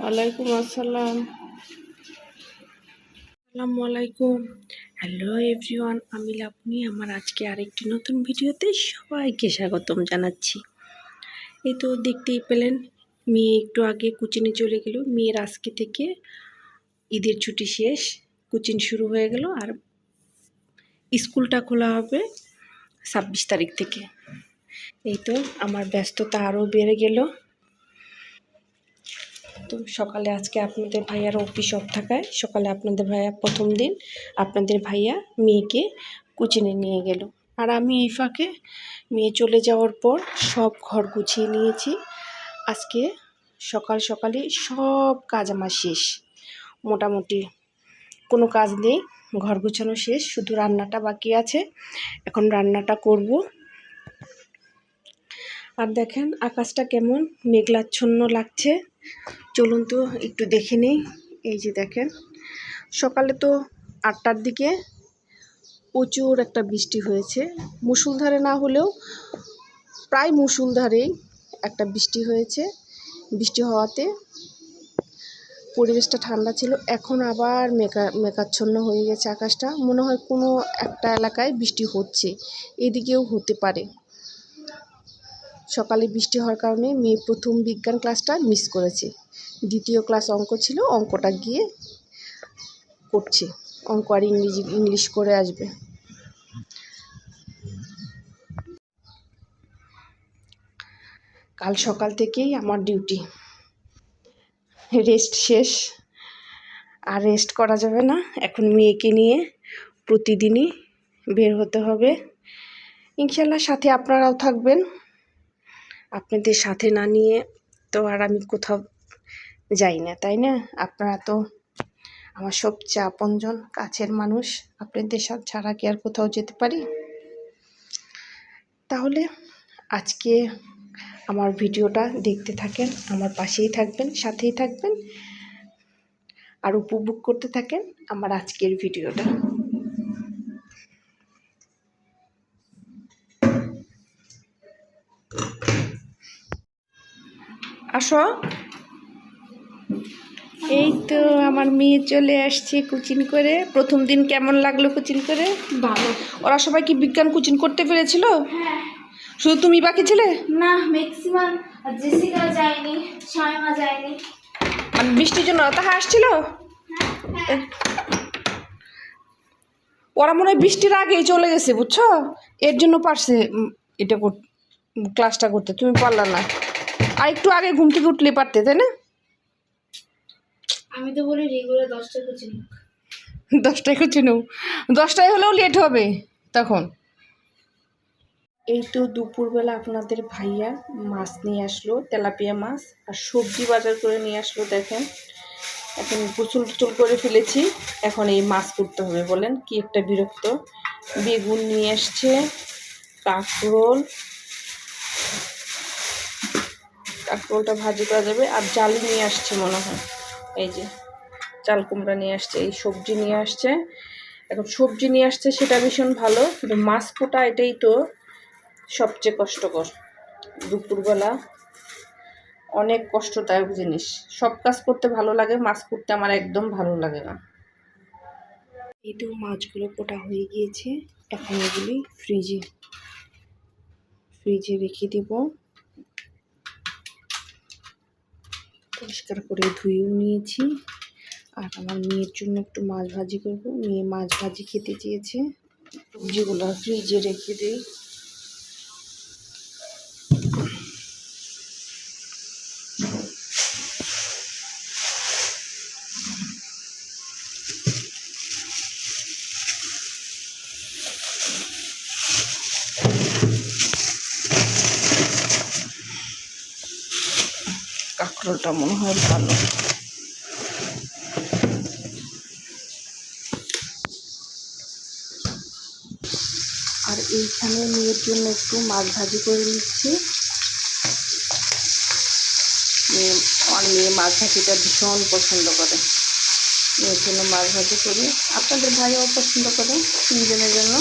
ওয়ালাইকুম আসসালাম। আসসালামু আলাইকুম হ্যালো এভরিওয়ান আমি লাবণী। আমার আজকে আরেকটি নতুন ভিডিওতে সবাইকে স্বাগতম জানাচ্ছি। এই তো দেখতেই পেলেন মেয়ে একটু আগে কোচিনে চলে গেল। মেয়ের আজকে থেকে ঈদের ছুটি শেষ কোচিং শুরু হয়ে গেল আর স্কুলটা খোলা হবে ছাব্বিশ তারিখ থেকে। এই তো আমার ব্যস্ততা আরও বেড়ে গেল। তো সকালে আজকে আপনাদের ভাইয়ার অফিস অফ থাকায় সকালে আপনাদের ভাইয়া প্রথম দিন আপনাদের ভাইয়া মেয়েকে কুচিনে নিয়ে গেল। আর আমি এই ফাঁকে মেয়ে চলে যাওয়ার পর সব ঘর গুছিয়ে নিয়েছি। আজকে সকাল সকালে সব কাজ আমার শেষ। মোটামুটি কোনো কাজ নেই, ঘর গুছানো শেষ, শুধু রান্নাটা বাকি আছে। এখন রান্নাটা করব। আর দেখেন আকাশটা কেমন মেঘলাচ্ছন্ন লাগছে। চলুন তো একটু দেখে নিই। এই যে দেখেন, সকালে তো আটটার দিকে প্রচুর একটা বৃষ্টি হয়েছে। মুসুলধারে না হলেও প্রায় মুসুলধারেই একটা বৃষ্টি হয়েছে। বৃষ্টি হওয়াতে পরিবেশটা ঠান্ডা ছিল। এখন আবার মেকা মেঘাচ্ছন্ন হয়ে গেছে আকাশটা। মনে হয় কোনো একটা এলাকায় বৃষ্টি হচ্ছে। এদিকেও হতে পারে। সকালে বৃষ্টি হওয়ার কারণে মেয়ে প্রথম বিজ্ঞান ক্লাসটা মিস করেছে। দ্বিতীয় ক্লাস অঙ্ক ছিল, অঙ্কটা গিয়ে করছে। অঙ্ক আর ইংরেজি, ইংলিশ করে আসবে। কাল সকাল থেকেই আমার ডিউটি। রেস্ট শেষ। আর রেস্ট করা যাবে না। এখন মেয়েকে নিয়ে প্রতিদিনই বের হতে হবে। ইনশাল্লাহ সাথে আপনারাও থাকবেন। আপনাদের সাথে না নিয়ে তো আর আমি কোথাও যাই না, তাই না? আপনারা তো আমার সবচেয়ে আপনজন কাছের মানুষ, আপনাদের সাথে ছাড়া কি আর কোথাও যেতে পারি? তাহলে আজকে আমার ভিডিওটা দেখতে থাকেন, আমার পাশেই থাকবেন, সাথেই থাকবেন, আর উপভোগ করতে থাকেন আমার আজকের ভিডিওটা। আসো। এই তো আমার মেয়ে চলে আসছে কোচিং করে। প্রথম দিন কেমন লাগল কোচিং করে? ভালো। ওরা সবাই কি বিজ্ঞান কোচিং করতে পেরেছিল? হ্যাঁ। শুধু তুমি বাকি ছিলে? না ম্যাক্সিমাম জেসিকা যায়নি শায়মা যায়নি। আর বৃষ্টির জন্য তাহা আসছিল? হ্যাঁ ওরা মনে হয় বৃষ্টির আগেই চলে গেছে বুঝছ? এর জন্য পারছে এটা ক্লাসটা করতে। তুমি পারলা না। আর একটু আগে ঘুম থেকে উঠলে পারতে তাই না? আমি তো বলি রেগুলার দশটা কোচিং দশটায় কোচিং দশটায় হলেও লেট হবে তখন। এই তো দুপুরবেলা আপনাদের ভাইয়া মাছ নিয়ে আসলো তেলাপিয়া মাছ আর সবজি বাজার করে নিয়ে আসলো দেখেন। এখন গুচুল টুচুল করে ফেলেছি এখন এই মাছ করতে হবে বলেন কি একটা বিরক্ত। বেগুন নিয়ে আসছে কাঁকরোল কাঁকরোলটা ভাজি করা যাবে? আর জালি নিয়ে আসছে মনে হয়। এই যে, চাল কুমড়া নিয়ে আসছে, এই সবজি নিয়ে আসছে। এখন সবজি নিয়ে আসছে সেটা ভীষণ ভালো, কিন্তু মাছ কোটা এটাই তো সবচেয়ে কষ্টকর। দুপুরবেলা অনেক কষ্টদায়ক জিনিস। সব কাজ করতে ভালো লাগে, মাছ করতে আমার একদম ভালো লাগে না। এই তো মাছগুলো কোটা হয়ে গিয়েছে। এখন এগুলি ফ্রিজে ফ্রিজে রেখে দেব। পরিষ্কার করে ধুয়েও নিয়েছি। আর আমার মেয়ের জন্য একটু মাছ ভাজি করব। মেয়ে মাছ ভাজি খেতে চেয়েছে। সবজিগুলো ফ্রিজে রেখে দিই। কাঁকরোলটা মনে হয় ভালো। আর এইখানে মেয়ের জন্য একটু মাছ ভাজি করে নিচ্ছি। মেয়ে, আমার মেয়ে মাছ ভাজিটা ভীষণ পছন্দ করে। মেয়ের জন্য মাছ ভাজি করি। আপনাদের ভাইও পছন্দ করে? তিনজনের জন্য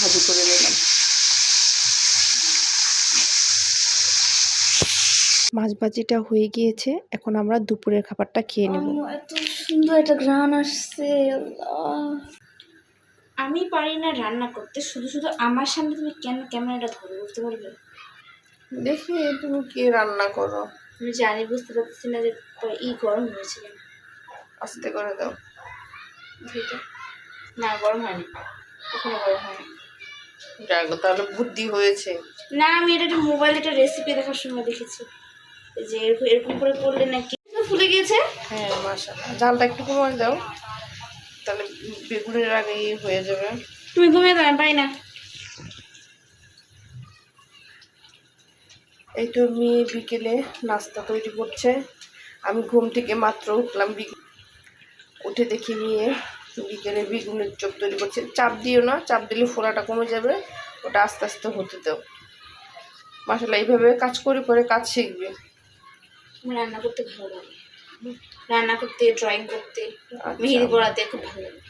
ভাজি করে নিলাম। মাছ ভাজিটা হয়ে গিয়েছে এখন আমরা দুপুরের খাবারটা খেয়ে নেব। এত সুন্দর একটা ঘ্রাণ আসছে আমি পারি না রান্না করতে শুধু শুধু আমার সামনে তুমি কেন ক্যামেরাটা ধরে বুঝতে পারবে? দেখি তুমি কি রান্না করো। আমি জানি বুঝতে পারছি না যে ই গরম হয়েছে কেন? আস্তে করে দাও। না গরম হয়নি। এখনও গরম হয়নি। তাহলে বুদ্ধি হয়েছে। না আমি এটা একটা মোবাইলে একটা রেসিপি দেখার সময় দেখেছি। যে এরকম করে করলে নাকি ফুলে গিয়েছে? হ্যাঁ মাশাআল্লাহ। জালটা একটু কমায় দাও। তাহলে বেগুনের আগে ইয়ে হয়ে যাবে। তুমি ঘুমিয়ে দাও আমি পাই না। এই তো মেয়ে বিকেলে নাস্তা তৈরি করছে। আমি ঘুম থেকে মাত্র উঠলাম উঠে দেখি মেয়ে বিকেলে বেগুনের চপ তৈরি করছে। চাপ দিও না চাপ দিলে ফোলাটা কমে যাবে। ওটা আস্তে আস্তে হতে দাও। মাসাল্লাহ এইভাবে কাজ করে করে কাজ শিখবে। আমার রান্না করতে ভালো লাগে। রান্না করতে ড্রয়িং করতে আচ্ছা। মেহেদি পড়াতে খুব ভালো লাগে।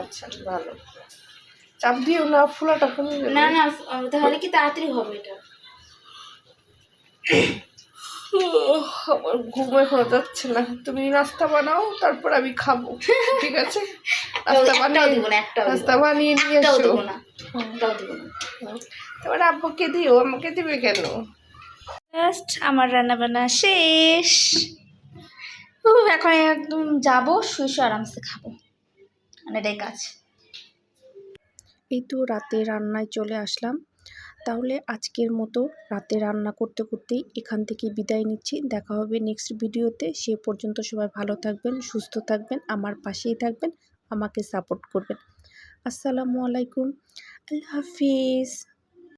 আচ্ছা ভালো। চাপ দিও না ফোড়াটা কমে না না তাহলে কি তাড়াতাড়ি হবে এটা? আমার ঘুম এখনও যাচ্ছে না। তুমি নাস্তা বানাও তারপর আমি খাব ঠিক আছে? নাস্তা বানিয়ে নাস্তা বানিয়ে নিয়ে এসো। এবার আব্বুকে দিও আমাকে দিবে কেন? জাস্ট আমার রান্না বান্না শেষ এখন একদম যাব শুয়ে শুয়ে আরামসে খাব। মানে এটাই কাজ। এই তো রাতে রান্নায় চলে আসলাম। তাহলে আজকের মতো রাতে রান্না করতে করতেই এখান থেকে বিদায় নিচ্ছি। দেখা হবে নেক্সট ভিডিওতে। সে পর্যন্ত সবাই ভালো থাকবেন, সুস্থ থাকবেন, আমার পাশেই থাকবেন, আমাকে সাপোর্ট করবেন। আসসালামু আলাইকুম। আল্লাহ হাফিজ।